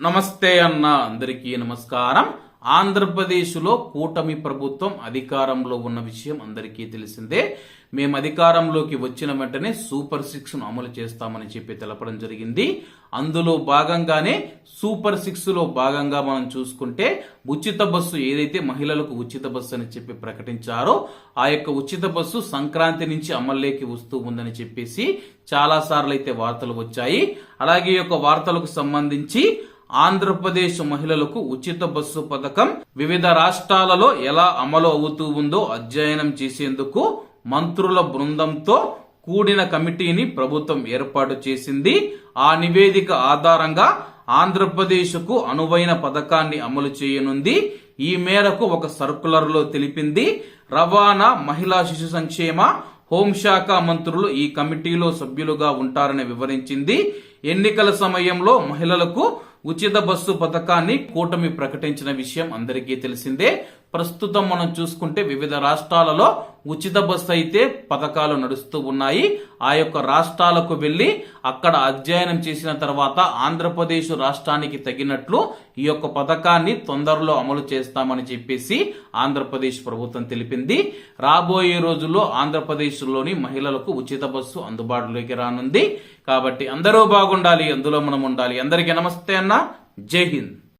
నమస్తే అన్న అందరికీ నమస్కారం. ఆంధ్రప్రదేశ్లో కూటమి ప్రభుత్వం అధికారంలో ఉన్న విషయం అందరికీ తెలిసిందే. మేము అధికారంలోకి వచ్చిన వెంటనే సూపర్ సిక్స్ను అమలు చేస్తామని చెప్పి తెలపడం జరిగింది. అందులో భాగంగానే సూపర్ సిక్స్లో భాగంగా మనం చూసుకుంటే ఉచిత బస్సు ఏదైతే మహిళలకు ఉచిత బస్సు అని చెప్పి ప్రకటించారో ఆ యొక్క ఉచిత బస్సు సంక్రాంతి నుంచి అమల్లోకి వస్తూ ఉందని చెప్పేసి చాలా సార్లు అయితే వార్తలు వచ్చాయి. అలాగే ఈ యొక్క వార్తలకు సంబంధించి ఆంధ్రప్రదేశ్ మహిళలకు ఉచిత బస్సు పథకం వివిధ రాష్ట్రాలలో ఎలా అమలు అవుతూ ఉందో అధ్యయనం చేసేందుకు మంత్రుల బృందంతో కూడిన కమిటీని ప్రభుత్వం ఏర్పాటు చేసింది. ఆ నివేదిక ఆధారంగా ఆంధ్రప్రదేశ్కు అనువైన పథకాన్ని అమలు చేయనుంది. ఈ మేరకు ఒక సర్కులర్లో తెలిపింది. రవాణా మహిళా శిశు సంక్షేమ హోంశాఖ మంత్రులు ఈ కమిటీలో సభ్యులుగా ఉంటారని వివరించింది. ఎన్నికల సమయంలో మహిళలకు ఉచిత బస్సు పథకాన్ని కూటమి ప్రకటించిన విషయం అందరికీ తెలిసిందే. ప్రస్తుతం మనం చూసుకుంటే వివిధ రాష్ట్రాలలో ఉచిత బస్సు అయితే పథకాలు నడుస్తూ ఉన్నాయి. ఆ యొక్క రాష్ట్రాలకు వెళ్ళి అక్కడ అధ్యయనం చేసిన తర్వాత ఆంధ్రప్రదేశ్ రాష్ట్రానికి తగినట్లు ఈ యొక్క పథకాన్ని తొందరలో అమలు చేస్తామని చెప్పేసి ఆంధ్రప్రదేశ్ ప్రభుత్వం తెలిపింది. రాబోయే రోజుల్లో ఆంధ్రప్రదేశ్లోని మహిళలకు ఉచిత బస్సు అందుబాటులోకి రానుంది. కాబట్టి అందరూ బాగుండాలి అందులో మనం ఉండాలి. అందరికీ నమస్తే అన్న. జై హింద్.